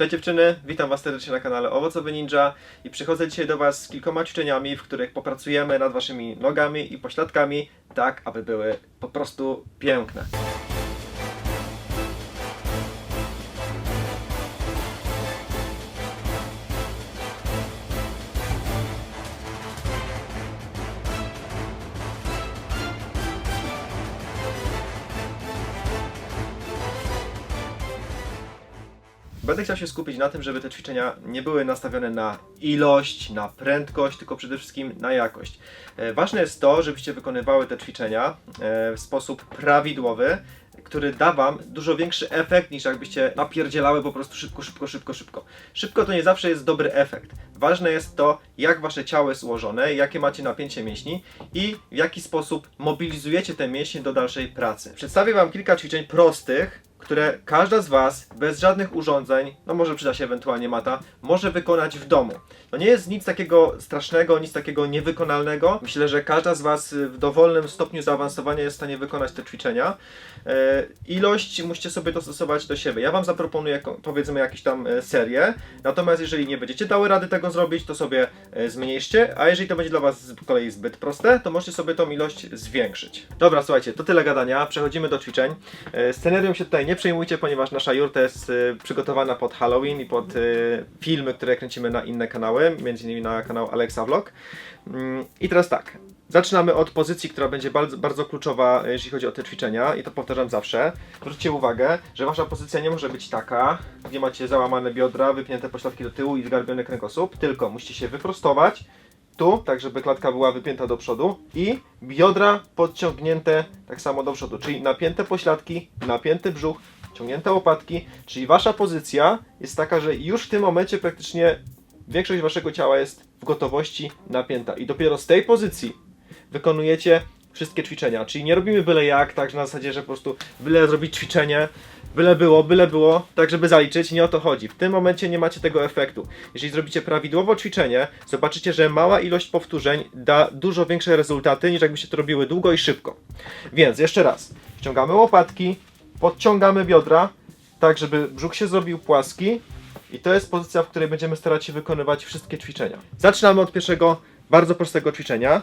Cześć dziewczyny, witam Was serdecznie na kanale Owocowy Ninja i przychodzę dzisiaj do Was z kilkoma ćwiczeniami, w których popracujemy nad Waszymi nogami i pośladkami, tak aby były po prostu piękne. Będę chciał się skupić na tym, żeby te ćwiczenia nie były nastawione na ilość, na prędkość, tylko przede wszystkim na jakość. E, Ważne jest to, żebyście wykonywały te ćwiczenia e, w sposób prawidłowy, który da Wam dużo większy efekt niż jakbyście napierdzielały po prostu szybko, szybko, szybko, szybko. Szybko to nie zawsze jest dobry efekt. Ważne jest to, jak Wasze ciało jest ułożone, jakie macie napięcie mięśni i w jaki sposób mobilizujecie te mięśnie do dalszej pracy. Przedstawię Wam kilka ćwiczeń prostych, które każda z Was bez żadnych urządzeń, no może przyda się ewentualnie mata, może wykonać w domu. To nie jest nic takiego strasznego, nic takiego niewykonalnego. Myślę, że każda z Was w dowolnym stopniu zaawansowania jest w stanie wykonać te ćwiczenia. E, ilość musicie sobie dostosować do siebie. Ja Wam zaproponuję powiedzmy jakieś tam e, serię, natomiast jeżeli nie będziecie dały rady tego zrobić, to sobie e, zmniejszcie, a jeżeli to będzie dla Was z kolei zbyt proste, to możecie sobie tą ilość zwiększyć. Dobra, słuchajcie, to tyle gadania, przechodzimy do ćwiczeń. E, Scenarium się tutaj nie przejmujcie, ponieważ nasza jurta jest e, przygotowana pod Halloween i pod e, filmy, które kręcimy na inne kanały, między innymi na kanał Alexa Vlog. Mm, I teraz tak, Zaczynamy od pozycji, która będzie bardzo, bardzo kluczowa, e, jeśli chodzi o te ćwiczenia, i to powtarzam zawsze. Zwróćcie uwagę, że wasza pozycja nie może być taka, gdzie macie załamane biodra, wypięte pośladki do tyłu i zgarbiony kręgosłup, tylko musicie się wyprostować tu, tak żeby klatka była wypięta do przodu i biodra podciągnięte tak samo do przodu, czyli napięte pośladki, napięty brzuch, ciągnięte łopatki, czyli wasza pozycja jest taka, że już w tym momencie praktycznie większość waszego ciała jest w gotowości napięta i dopiero z tej pozycji wykonujecie wszystkie ćwiczenia. Czyli nie robimy byle jak, tak na zasadzie, że po prostu byle zrobić ćwiczenie, byle było, byle było, tak żeby zaliczyć, nie o to chodzi. W tym momencie nie macie tego efektu. Jeżeli zrobicie prawidłowo ćwiczenie, zobaczycie, że mała ilość powtórzeń da dużo większe rezultaty, niż jakbyście to robiły długo i szybko. Więc jeszcze raz, wciągamy łopatki, podciągamy biodra, tak żeby brzuch się zrobił płaski i to jest pozycja, w której będziemy starać się wykonywać wszystkie ćwiczenia. Zaczynamy od pierwszego, bardzo prostego ćwiczenia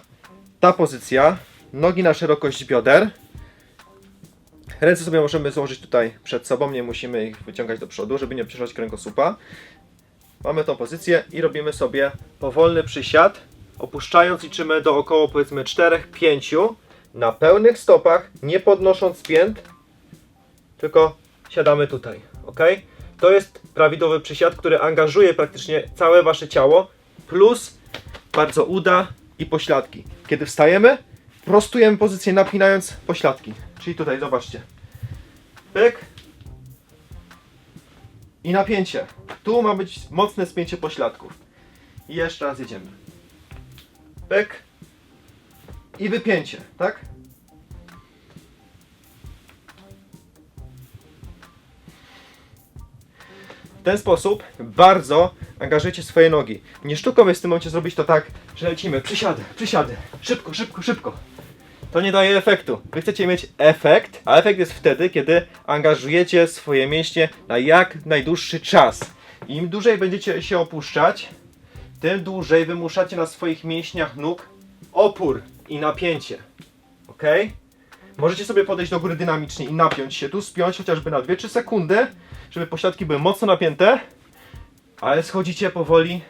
ta pozycja, nogi na szerokość bioder. Ręce sobie możemy złożyć tutaj przed sobą, nie musimy ich wyciągać do przodu, żeby nie obciążać kręgosłupa. Mamy tą pozycję i robimy sobie powolny przysiad, opuszczając liczymy do około powiedzmy 4-5 na pełnych stopach, nie podnosząc pięt, tylko siadamy tutaj, ok? To jest prawidłowy przysiad, który angażuje praktycznie całe wasze ciało, plus bardzo uda i pośladki. Kiedy wstajemy, prostujemy pozycję napinając pośladki. Czyli tutaj, zobaczcie. Pyk. I napięcie. Tu ma być mocne spięcie pośladków. I jeszcze raz jedziemy. Pyk. I wypięcie, tak? W ten sposób bardzo angażujecie swoje nogi. Nie sztuką jest w tym momencie zrobić to tak, że lecimy, przysiady, przysiady, szybko, szybko, szybko. To nie daje efektu. Wy chcecie mieć efekt, a efekt jest wtedy, kiedy angażujecie swoje mięśnie na jak najdłuższy czas. Im dłużej będziecie się opuszczać, tym dłużej wymuszacie na swoich mięśniach nóg opór i napięcie. Ok? Możecie sobie podejść do góry dynamicznie i napiąć się tu, spiąć chociażby na 2-3 sekundy, żeby pośladki były mocno napięte, ale schodzicie powoli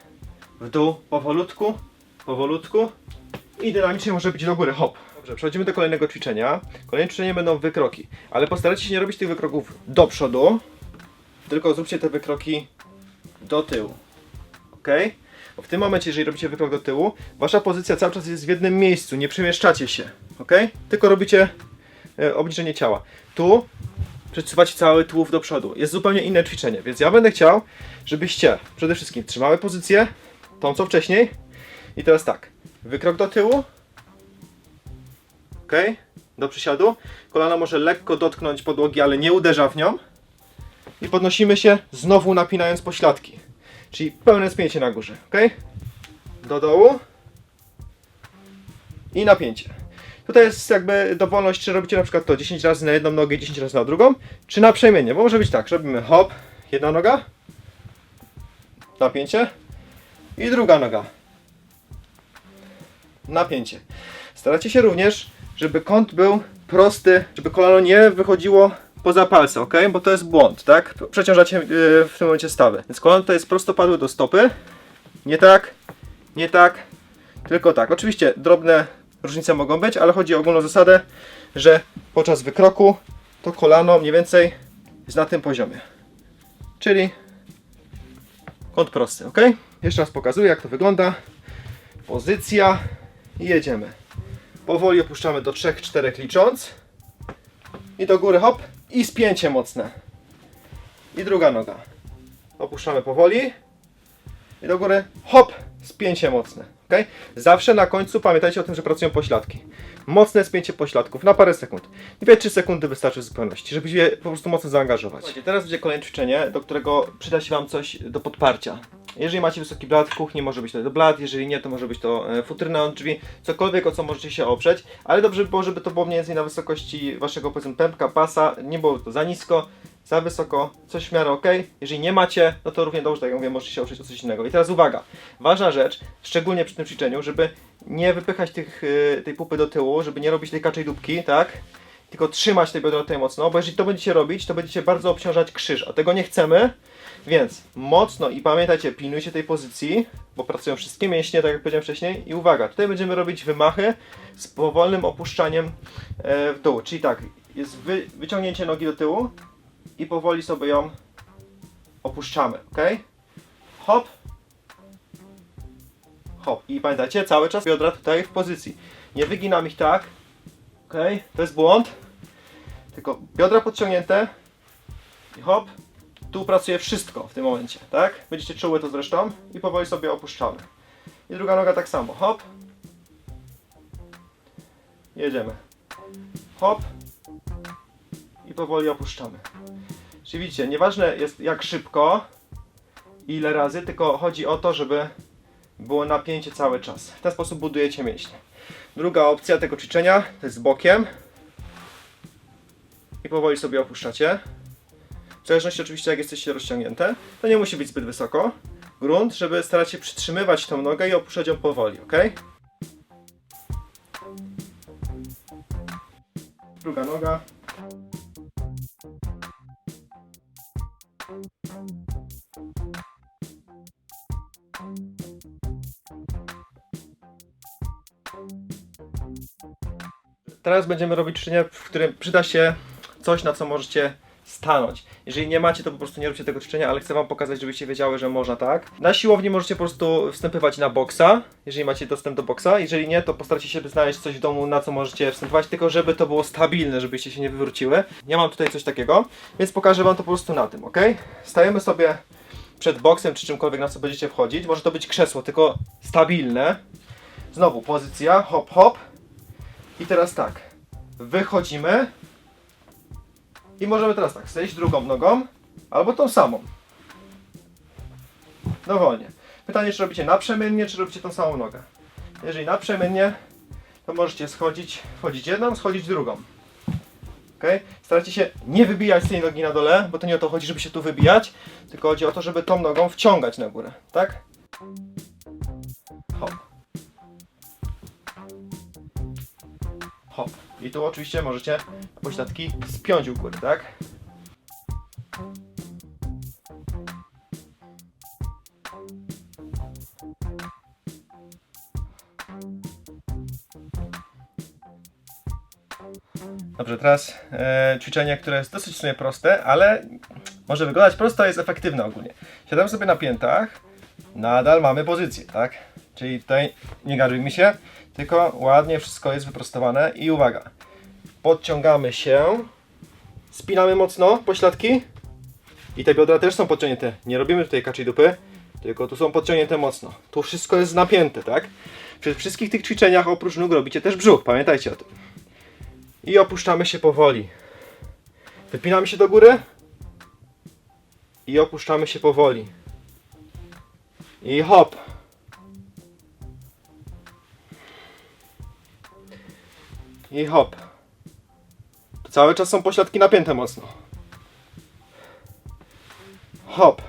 w dół, powolutku, powolutku i dynamicznie może być do góry, hop. Dobrze, przechodzimy do kolejnego ćwiczenia. Kolejne ćwiczenie będą wykroki, ale postarajcie się nie robić tych wykroków do przodu, tylko zróbcie te wykroki do tyłu. Ok? W tym momencie, jeżeli robicie wykrok do tyłu, wasza pozycja cały czas jest w jednym miejscu, nie przemieszczacie się. Ok? Tylko robicie e, obniżenie ciała. Tu przesuwać cały tułów do przodu. Jest zupełnie inne ćwiczenie, więc ja będę chciał, żebyście przede wszystkim trzymały pozycję, tą co wcześniej. I teraz tak, wykrok do tyłu, ok, do przysiadu. Kolana może lekko dotknąć podłogi, ale nie uderza w nią. I podnosimy się, znowu napinając pośladki. Czyli pełne spięcie na górze, ok? Do dołu. I napięcie. Tutaj jest jakby dowolność, czy robicie na przykład to 10 razy na jedną nogę, 10 razy na drugą, czy na przemiennie, bo może być tak, robimy hop, jedna noga, napięcie. I druga noga. Napięcie. Staracie się również, żeby kąt był prosty, żeby kolano nie wychodziło poza palce, ok? Bo to jest błąd, tak? Przeciążacie yy, w tym momencie stawy. Więc kolano to jest prostopadłe do stopy. Nie tak, nie tak, tylko tak. Oczywiście drobne różnice mogą być, ale chodzi o ogólną zasadę, że podczas wykroku to kolano mniej więcej jest na tym poziomie. Czyli kąt prosty, ok? Jeszcze raz pokazuję, jak to wygląda. Pozycja i jedziemy. Powoli opuszczamy do 3-4 licząc. I do góry hop. I spięcie mocne. I druga noga. Opuszczamy powoli. I do góry hop. Spięcie mocne. Ok? Zawsze na końcu pamiętajcie o tym, że pracują pośladki. Mocne spięcie pośladków na parę sekund. 2-3 sekundy wystarczy w zupełności, żeby je po prostu mocno zaangażować. Słuchajcie, teraz będzie kolejne ćwiczenie, do którego przyda się Wam coś do podparcia. Jeżeli macie wysoki blat w kuchni, może być to do blat, jeżeli nie, to może być to e, futryna od drzwi, cokolwiek o co możecie się oprzeć, ale dobrze by było, żeby to było mniej więcej na wysokości Waszego powiedzmy pępka, pasa, nie było to za nisko, za wysoko, coś w miarę ok. Jeżeli nie macie, no to równie dobrze, tak jak mówię, możecie się oprzeć o coś innego. I teraz uwaga, ważna rzecz, szczególnie przy tym ćwiczeniu, żeby nie wypychać tych, y, tej pupy do tyłu, żeby nie robić tej kaczej dupki, tak? Tylko trzymać te biodra tutaj mocno, bo jeżeli to będziecie robić, to będziecie bardzo obciążać krzyż, a tego nie chcemy, więc mocno i pamiętajcie, pilnujcie tej pozycji, bo pracują wszystkie mięśnie, tak jak powiedziałem wcześniej. I uwaga, tutaj będziemy robić wymachy z powolnym opuszczaniem e, w dół. Czyli tak, jest wy, wyciągnięcie nogi do tyłu i powoli sobie ją opuszczamy, ok? Hop. Hop. I pamiętajcie, cały czas biodra tutaj w pozycji. Nie wyginam ich tak, ok? To jest błąd. Tylko biodra podciągnięte i hop. Tu pracuje wszystko w tym momencie, tak? Będziecie czuły to zresztą i powoli sobie opuszczamy. I druga noga tak samo, hop. Jedziemy. Hop. I powoli opuszczamy. Czyli widzicie, nieważne jest jak szybko, ile razy, tylko chodzi o to, żeby było napięcie cały czas. W ten sposób budujecie mięśnie. Druga opcja tego ćwiczenia to jest bokiem. I powoli sobie opuszczacie. W zależności oczywiście jak jesteście rozciągnięte, to nie musi być zbyt wysoko. Grunt, żeby starać się przytrzymywać tą nogę i opuszczać ją powoli, ok? Druga noga. Teraz będziemy robić ćwiczenie, w którym przyda się coś, na co możecie stanąć. Jeżeli nie macie, to po prostu nie róbcie tego ćwiczenia, ale chcę Wam pokazać, żebyście wiedziały, że można tak. Na siłowni możecie po prostu wstępywać na boksa, jeżeli macie dostęp do boksa. Jeżeli nie, to postarajcie się znaleźć coś w domu, na co możecie wstępować, tylko żeby to było stabilne, żebyście się nie wywróciły. Ja mam tutaj coś takiego, więc pokażę Wam to po prostu na tym, ok? Stajemy sobie przed boksem, czy czymkolwiek, na co będziecie wchodzić. Może to być krzesło, tylko stabilne. Znowu pozycja, hop, hop. I teraz tak, wychodzimy. I możemy teraz tak, zejść drugą nogą, albo tą samą. Dowolnie. Pytanie, czy robicie naprzemiennie, czy robicie tą samą nogę. Jeżeli naprzemiennie, to możecie schodzić, wchodzić jedną, schodzić drugą. Ok? Starajcie się nie wybijać z tej nogi na dole, bo to nie o to chodzi, żeby się tu wybijać, tylko chodzi o to, żeby tą nogą wciągać na górę. Tak? Hop. I tu oczywiście możecie pośladki spiąć u góry, tak? Dobrze, teraz e, ćwiczenie, które jest dosyć w sumie proste, ale może wyglądać prosto, jest efektywne ogólnie. Siadamy sobie na piętach, nadal mamy pozycję, tak? Czyli tutaj nie gardujmy się, tylko ładnie wszystko jest wyprostowane i uwaga, podciągamy się, spinamy mocno pośladki i te biodra też są podciągnięte. Nie robimy tutaj kaczej dupy, tylko tu są podciągnięte mocno. Tu wszystko jest napięte, tak? Przy wszystkich tych ćwiczeniach oprócz nóg robicie też brzuch, pamiętajcie o tym. I opuszczamy się powoli. Wypinamy się do góry i opuszczamy się powoli. I hop. I hop. Tu cały czas są pośladki napięte mocno. Hop.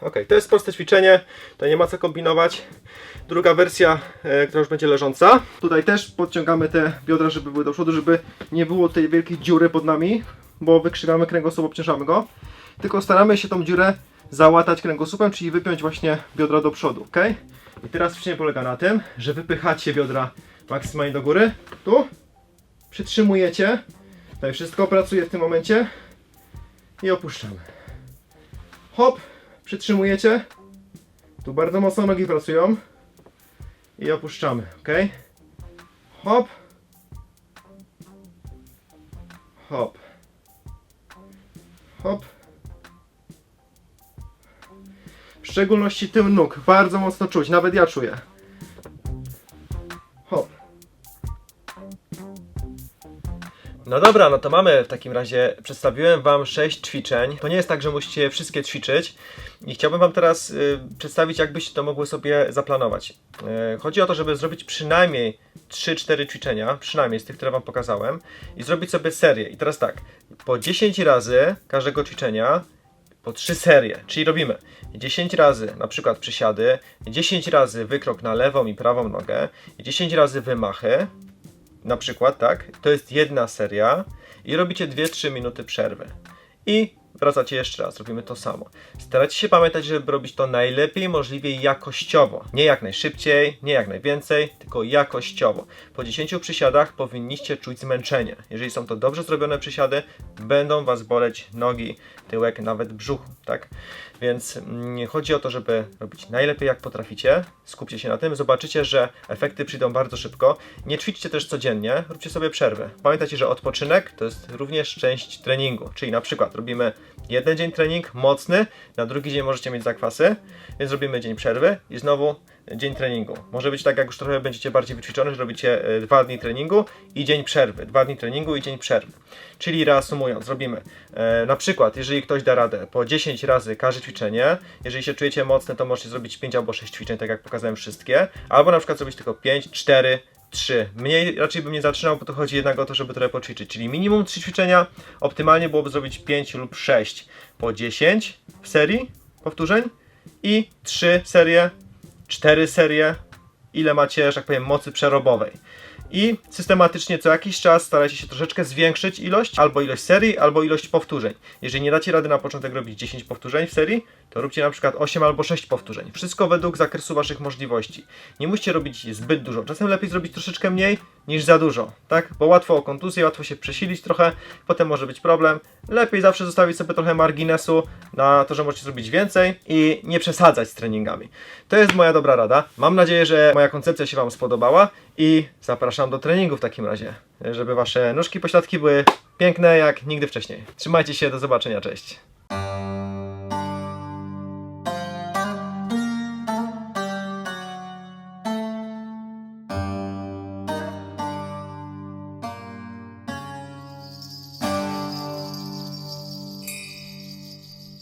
Ok, to jest proste ćwiczenie, to nie ma co kombinować. Druga wersja, e, która już będzie leżąca. Tutaj też podciągamy te biodra, żeby były do przodu, żeby nie było tej wielkiej dziury pod nami, bo wykrzywiamy kręgosłup, obciążamy go. Tylko staramy się tą dziurę załatać kręgosłupem, czyli wypiąć właśnie biodra do przodu, ok? I teraz ćwiczenie polega na tym, że wypychacie biodra maksymalnie do góry, tu, przytrzymujecie, tutaj wszystko pracuje w tym momencie. I opuszczamy. Hop, przytrzymujecie, tu bardzo mocno nogi pracują. I opuszczamy, ok? Hop, hop, hop. W szczególności tył nóg, bardzo mocno czuć, nawet ja czuję. Hop. No dobra, no to mamy w takim razie, przedstawiłem Wam 6 ćwiczeń. To nie jest tak, że musicie wszystkie ćwiczyć. I chciałbym Wam teraz y, przedstawić, jak byście to mogły sobie zaplanować. Y, chodzi o to, żeby zrobić przynajmniej 3-4 ćwiczenia, przynajmniej z tych, które Wam pokazałem, i zrobić sobie serię. I teraz tak, po 10 razy każdego ćwiczenia po trzy serie, czyli robimy 10 razy na przykład przysiady, 10 razy wykrok na lewą i prawą nogę, 10 razy wymachy, na przykład, tak, to jest jedna seria i robicie 2-3 minuty przerwy. I wracacie jeszcze raz, robimy to samo. Starajcie się pamiętać, żeby robić to najlepiej możliwie jakościowo. Nie jak najszybciej, nie jak najwięcej, tylko jakościowo. Po 10 przysiadach powinniście czuć zmęczenie. Jeżeli są to dobrze zrobione przysiady, będą Was boleć nogi, tyłek, nawet brzuch, tak? Więc mm, chodzi o to, żeby robić najlepiej jak potraficie. Skupcie się na tym, zobaczycie, że efekty przyjdą bardzo szybko. Nie ćwiczcie też codziennie, róbcie sobie przerwy. Pamiętajcie, że odpoczynek to jest również część treningu, czyli na przykład robimy jeden dzień trening mocny, na drugi dzień możecie mieć zakwasy, więc robimy dzień przerwy i znowu dzień treningu. Może być tak, jak już trochę będziecie bardziej wyćwiczone, że robicie e, dwa dni treningu i dzień przerwy. Dwa dni treningu i dzień przerwy. Czyli reasumując, robimy e, na przykład, jeżeli ktoś da radę, po 10 razy każde ćwiczenie, jeżeli się czujecie mocne, to możecie zrobić 5 albo 6 ćwiczeń, tak jak pokazałem wszystkie, albo na przykład zrobić tylko 5, 4, 3. Mniej raczej bym nie zaczynał, bo to chodzi jednak o to, żeby trochę poćwiczyć. Czyli minimum 3 ćwiczenia, optymalnie byłoby zrobić 5 lub 6 po 10 w serii powtórzeń i 3 serie, 4 serie, ile macie, że tak powiem, mocy przerobowej. I systematycznie co jakiś czas starajcie się troszeczkę zwiększyć ilość, albo ilość serii, albo ilość powtórzeń. Jeżeli nie dacie rady na początek robić 10 powtórzeń w serii, to róbcie na przykład 8 albo 6 powtórzeń. Wszystko według zakresu waszych możliwości. Nie musicie robić zbyt dużo. Czasem lepiej zrobić troszeczkę mniej niż za dużo, tak? Bo łatwo o kontuzję, łatwo się przesilić trochę, potem może być problem. Lepiej zawsze zostawić sobie trochę marginesu na to, że możecie zrobić więcej i nie przesadzać z treningami. To jest moja dobra rada. Mam nadzieję, że moja koncepcja się Wam spodobała i zapraszam do treningu w takim razie, żeby Wasze nóżki pośladki były piękne jak nigdy wcześniej. Trzymajcie się, do zobaczenia, cześć.